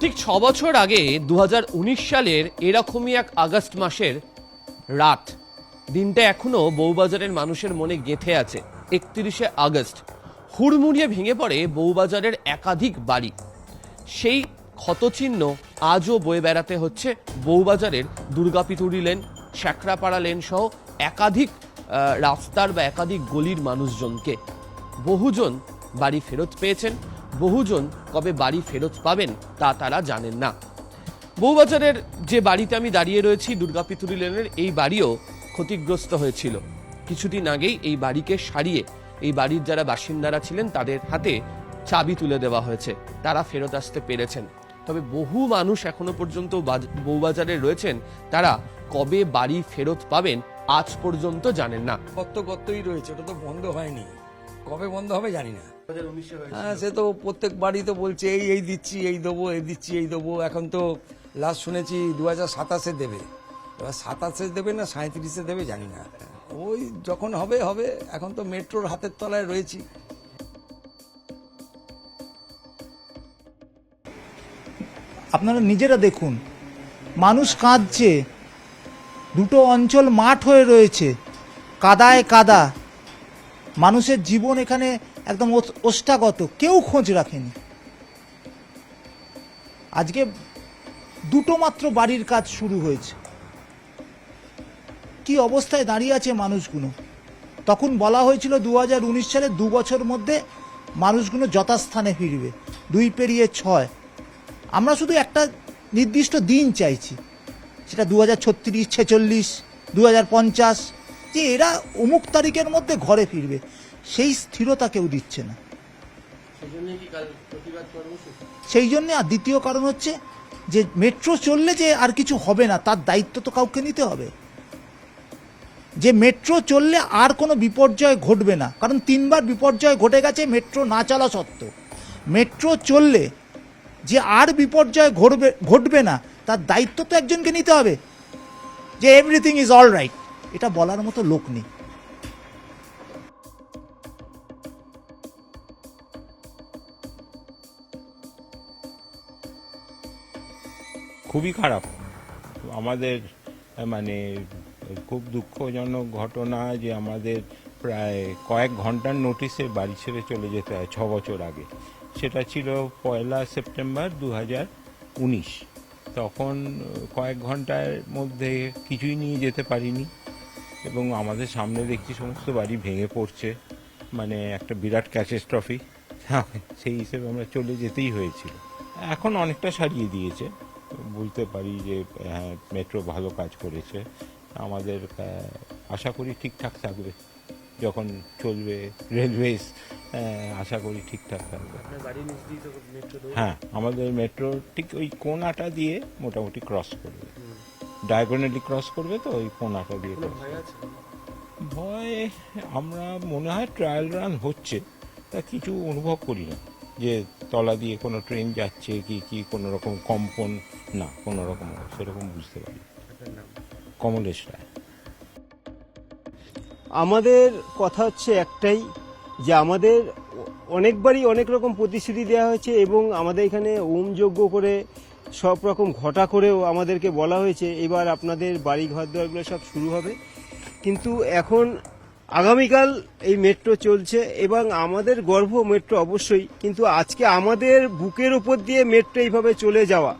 ঠিক ছ বছর আগে দু হাজার উনিশ সালের এরকমই এক আগস্ট মাসের রাত। দিনটা এখনও বউবাজারের মানুষের মনে গেঁথে আছে। একত্রিশে আগস্ট। হুড়মুড়িয়ে ভেঙে পড়ে বউবাজারের একাধিক বাড়ি। সেই ক্ষতচিহ্ন আজও বয়ে বেড়াতে হচ্ছে বউবাজারের দুর্গাপিতুরি লেন শ্যাকরাপাড়া লেন সহ একাধিক রাস্তার বা একাধিক গলির মানুষজনকে। বহুজন বাড়ি ফেরত পেয়েছেন। বহুজন কবে বাড়ি ফেরত পাবেন তা তারা জানেন না। বউবাজারের যে বাড়িতে আমি দাঁড়িয়ে রয়েছি দুর্গাপিতুরি লেনের এই বাড়িও ক্ষতিগ্রস্ত হয়েছিল। কিছুদিন আগেই এই বাড়িকে সারিয়ে এই বাড়ির যারা বাসিন্দারা ছিলেন, তাদের হাতে চাবি তুলে দেওয়া হয়েছে। তারা ফেরত আসতে পেরেছেন। তবে বহু মানুষ এখনও পর্যন্ত বাজ- বউবাজারে রয়েছেন। তারা কবে বাড়ি ফেরত পাবেন, আজ পর্যন্ত জানেন না। গত্ত গত্তই রয়েছে, ওটা তো বন্ধ হয়নি। কবে বন্ধ হবে জানি না। হ্যাঁ সে তো প্রত্যেক বাড়ি তো বলছে এই এই দিচ্ছি এই দেবো এই দিচ্ছি এই দেবো। এখন তো লাস্ট শুনেছি দু হাজার সাতাশে দেবে। এবার সাতাশে দেবে না সাঁত্রিশে দেবে জানি না। ওই যখন হবে হবে। এখন তো মেট্রোর হাতের তলায় রয়েছি। আপনারা নিজেরা দেখুন মানুষ কাঁদছে। দুটো অঞ্চল মাঠ হয়ে রয়েছে কাদায় কাদা। মানুষের জীবন এখানে একদম ওষ্ঠাগত, কেউ খোঁজ রাখেনি। আজকে দুটো মাত্র বাড়ির কাজ শুরু হয়েছে। কি অবস্থায় দাঁড়িয়ে আছে মানুষগুলো? তখন বলা হয়েছিল দু হাজার উনিশ সালে দু বছর মধ্যে মানুষগুলো যথাস্থানে ফিরবে। দুই পেরিয়ে ছয়। আমরা শুধু একটা নির্দিষ্ট দিন চাইছি। সেটা দু হাজার ছত্রিশ, ছেচল্লিশ, দু হাজার পঞ্চাশ। যে এরা অমুক তারিখের মধ্যে ঘরে ফিরবে। সেই স্থিরতা কেউ দিচ্ছে না। সেই জন্যে আর দ্বিতীয় কারণ হচ্ছে যে মেট্রো চললে যে আর কিছু হবে না তার দায়িত্ব তো কাউকে নিতে হবে। যে মেট্রো চললে আর কোনো বিপর্যয় ঘটবে না কারণ তিনবার বিপর্যয় ঘটে গেছে মেট্রো না চলা সত্ত্বেও। মেট্রো চললে যে আর বিপর্যয় ঘটবে ঘটবে না তার দায়িত্ব তো একজনকে নিতে হবে। যে এভরিথিং ইজ অল রাইট এটা বলার মতো লোক নেই। খুবই খারাপ। আমাদের মানে খুব দুঃখজনক ঘটনা যে আমাদের প্রায় কয়েক ঘণ্টার নোটিশে বাড়ি ছেড়ে চলে যেতে হয়, ছ বছর আগে। সেটা ছিল পয়লা সেপ্টেম্বর দু হাজার উনিশ। তখন, কয়েক ঘণ্টার মধ্যে কিছুই নিয়ে যেতে পারিনি এবং আমাদের সামনে দেখছি সমস্ত বাড়ি ভেঙে পড়ছে। মানে একটা বিরাট ক্যাচেস্ট্রফি সেই হিসেবে আমরা চলে যেতেই হয়েছিল। এখন অনেকটা সারিয়ে দিয়েছে। বলতে পারি যে হ্যাঁ মেট্রো ভালো কাজ করেছে। আমাদের আশা করি ঠিকঠাক থাকবে। যখন চলবে রেলওয়েজ আশা করি ঠিকঠাক থাকবে। হ্যাঁ আমাদের মেট্রো ঠিক ওই কোনাটা দিয়ে মোটামুটি ক্রস করবে। ডায়াগোনালি ক্রস করবে তো ওই কোনাটা দিয়ে ভয় আমরা মনে হয় ট্রায়াল রান হচ্ছে তা কিছু অনুভব করি না। যে তলা দিয়ে কোনো ট্রেন যাচ্ছে কি কি কোনো রকম কম্পন? না, কোনো রকম সেরকম বুঝতে পারি কমলেশ রায়। আমাদের কথা হচ্ছে একটাই যে আমাদের অনেকবারই অনেক রকম প্রতিশ্রুতি দেওয়া হয়েছে এবং আমাদের এখানে ওম যজ্ঞ করে, সব রকম ঘটা করেও আমাদেরকে বলা হয়েছে, এবার আপনাদের বাড়ি ঘর দুয়ারগুলো সব শুরু হবে। কিন্তু এখন আগামীকাল এই মেট্রো চলছে এবং আমাদের গর্ব মেট্রো অবশ্যই, কিন্তু আজকে আমাদের বুকের উপর দিয়ে মেট্রো এইভাবে চলে যাওয়া।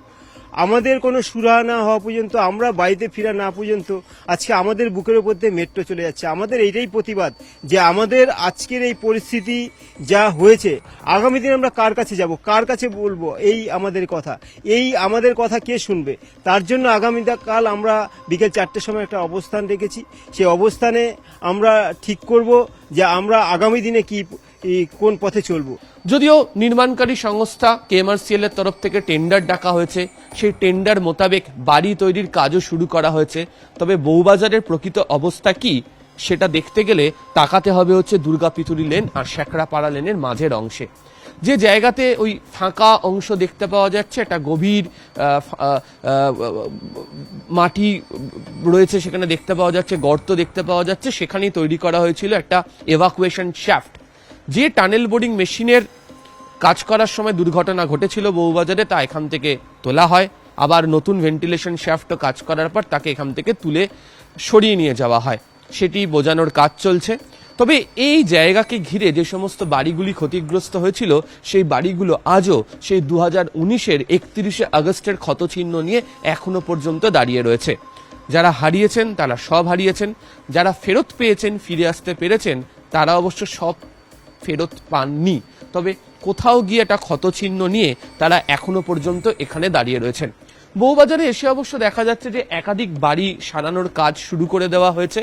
আমাদের কোনো সুরাহা না হওয়া পর্যন্ত, আমরা বাড়িতে ফিরা না পর্যন্ত, আজকে আমাদের বুকের উপর দিয়ে মেট্রো চলে যাচ্ছে। আমাদের এইটাই প্রতিবাদ যে আমাদের আজকের এই পরিস্থিতি যা হয়েছে, আগামী দিনে আমরা কার কাছে যাব, কার কাছে বলব, এই আমাদের কথা। এই আমাদের কথা কে শুনবে? তার জন্য আগামীকাল আমরা বিকেল চারটের সময় একটা অবস্থান রেখেছি। সেই অবস্থানে আমরা ঠিক করব যে আমরা আগামী দিনে কি এই কোন পথে চলবো? যদিও নির্মাণকারী সংস্থা কেএমআরসিএল এর তরফ থেকে টেন্ডার ডাকা হয়েছে, সেই টেন্ডার মোতাবেক বাড়ি তৈরির কাজও শুরু করা হয়েছে। তবে বউবাজারের প্রকৃত অবস্থা কি, সেটা দেখতে গেলে তাকাতে হবে হচ্ছে দুর্গাপিতুরি লেন আর শ্যাকরাপাড়া লেনের মাঝের অংশে। যে জায়গাতে ওই ফাঁকা অংশ দেখতে পাওয়া যাচ্ছে, একটা গভীর মাটি রয়েছে সেখানে দেখতে পাওয়া যাচ্ছে, গর্ত দেখতে পাওয়া যাচ্ছে, সেখানেই তৈরি করা হয়েছিল একটা এভাকুয়েশন শ্যাফট যে টানেল বোর্ডিং মেশিনের কাজ করার সময় দুর্ঘটনা ঘটেছিল বউবাজারে, তা এখান থেকে তোলা হয়। আবার নতুন ভেন্টিলেশন শ্যাফটও কাজ করার পর তাকে এখান থেকে তুলে সরিয়ে নিয়ে যাওয়া হয়। সেটি বোঝানোর কাজ চলছে। তবে এই জায়গাকে ঘিরে যে সমস্ত বাড়িগুলি ক্ষতিগ্রস্ত হয়েছিল, সেই বাড়িগুলো আজও সেই দু হাজার উনিশের একত্রিশে আগস্টের ক্ষতচিহ্ন নিয়ে এখনও পর্যন্ত দাঁড়িয়ে রয়েছে। যারা হারিয়েছেন তারা সব হারিয়েছেন। যারা ফেরত পেয়েছেন, ফিরে আসতে পেরেছেন, তারা অবশ্য সব ফেরত পাননি। তবে কোথাও গিয়ে একটা ক্ষতচিহ্ন নিয়ে তারা এখনও পর্যন্ত এখানে দাঁড়িয়ে রয়েছেন। বউবাজারে এসে অবশ্য দেখা যাচ্ছে যে একাধিক বাড়ি সারানোর কাজ শুরু করে দেওয়া হয়েছে।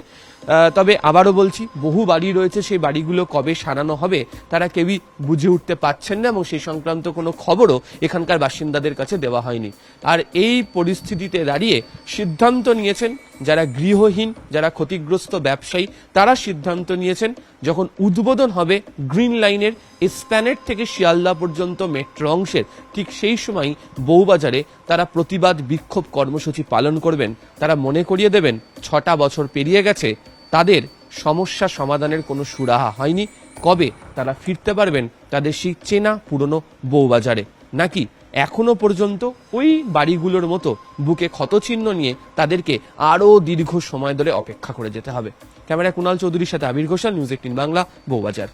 তবে আবারও বলছি, বহু বাড়ি রয়েছে, সেই বাড়িগুলো কবে সারানো হবে তারা কেউই বুঝে উঠতে পারছেন না এবং সেই সংক্রান্ত কোনো খবরও এখানকার বাসিন্দাদের কাছে দেওয়া হয়নি। আর এই পরিস্থিতিতে দাঁড়িয়ে সিদ্ধান্ত নিয়েছেন যারা গৃহহীন, যারা ক্ষতিগ্রস্ত ব্যবসায়ী, তারা সিদ্ধান্ত নিয়েছেন যখন উদ্বোধন হবে গ্রিন লাইনের স্প্যানেট থেকে শিয়ালদা পর্যন্ত মেট্রো অংশের, ঠিক সেই সময় বউবাজারে তারা প্রতিবাদ বিক্ষোভ কর্মসূচি পালন করবেন। তারা মনে করিয়ে দেবেন, ছটা বছর পেরিয়ে গেছে তাদের সমস্যা সমাধানের কোনো সুরাহা হয়নি। কবে তারা ফিরতে পারবেন তাদের সেই চেনা পুরনো বউবাজারে। নাকি এখনও পর্যন্ত ওই বাড়িগুলোর মতো বুকে ক্ষতচিহ্ন নিয়ে তাদেরকে আরও দীর্ঘ সময় ধরে অপেক্ষা করে যেতে হবে? ক্যামেরা কুণাল চৌধুরীর সাথে আবির ঘোষাল, নিউজ এইটিন বাংলা, বউবাজার।